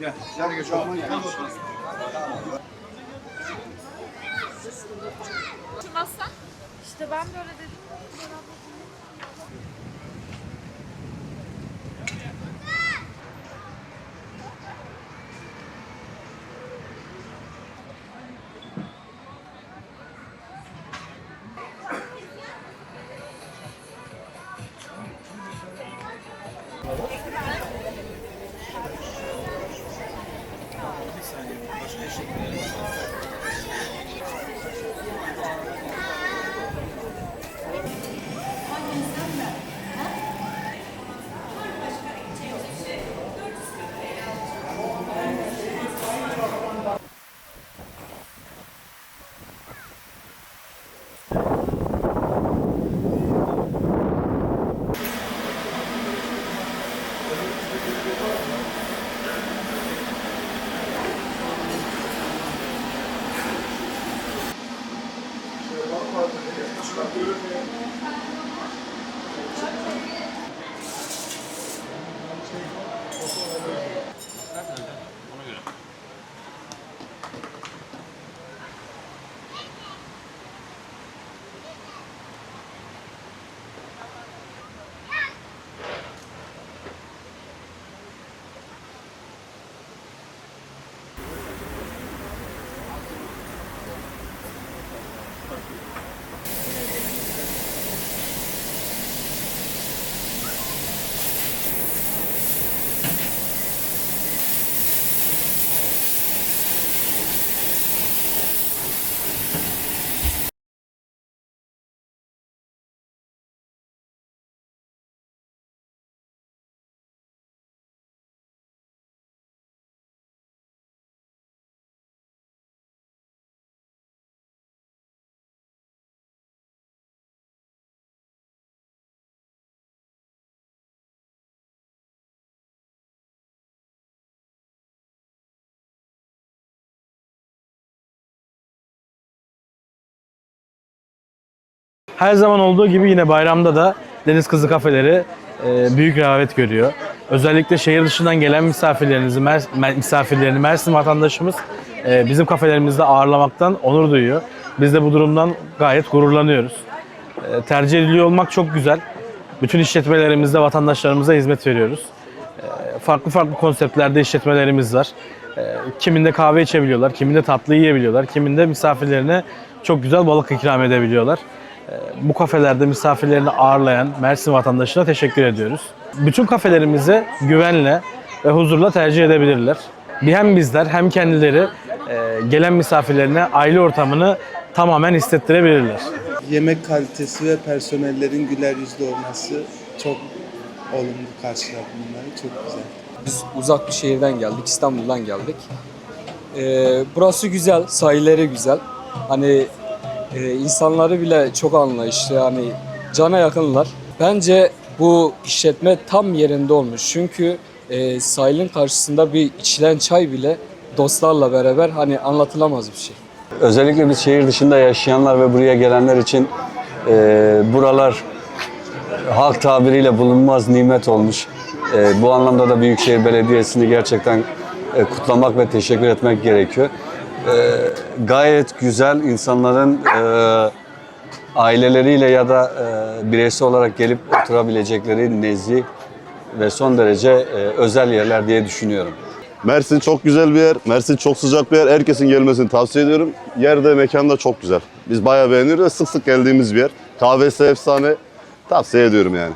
Gel. Gel? İşte ben böyle dedim. Her zaman olduğu gibi yine bayramda da Deniz Kızı kafeleri e, büyük rağbet görüyor. Özellikle şehir dışından gelen misafirlerinizi, misafirlerini Mersin vatandaşımız e, bizim kafelerimizde ağırlamaktan onur duyuyor. Biz de bu durumdan gayet gururlanıyoruz. E, tercih ediliyor olmak çok güzel. Bütün işletmelerimizde vatandaşlarımıza hizmet veriyoruz. Farklı farklı konseptlerde işletmelerimiz var. Kiminde kahve içebiliyorlar, kiminde tatlı yiyebiliyorlar, kiminde misafirlerine çok güzel balık ikram edebiliyorlar. Bu kafelerde misafirlerini ağırlayan Mersin vatandaşına teşekkür ediyoruz. Bütün kafelerimizi güvenle ve huzurla tercih edebilirler. Bir Hem bizler hem kendileri e, gelen misafirlerine aile ortamını tamamen hissettirebilirler. Yemek kalitesi ve personellerin güler yüzlü olması çok olumlu karşıladım bunları. Çok güzel. Biz uzak bir şehirden geldik, İstanbul'dan geldik. Ee, burası güzel, sahilleri güzel. Hani e, insanları bile çok anlayışlı, hani cana yakınlar. Bence bu işletme tam yerinde olmuş. Çünkü e, sahilin karşısında bir içilen çay bile dostlarla beraber hani anlatılamaz bir şey. Özellikle biz şehir dışında yaşayanlar ve buraya gelenler için e, buralar halk tabiriyle bulunmaz nimet olmuş. E, bu anlamda da Büyükşehir Belediyesi'ni gerçekten e, kutlamak ve teşekkür etmek gerekiyor. E, gayet güzel insanların e, aileleriyle ya da e, bireysel olarak gelip oturabilecekleri nezih ve son derece e, özel yerler diye düşünüyorum. Mersin çok güzel bir yer. Mersin çok sıcak bir yer. Herkesin gelmesini tavsiye ediyorum. Yerde, mekan da çok güzel. Biz bayağı beğeniyoruz ve sık sık geldiğimiz bir yer. Kahvesi efsane. Tavsiye ediyorum yani.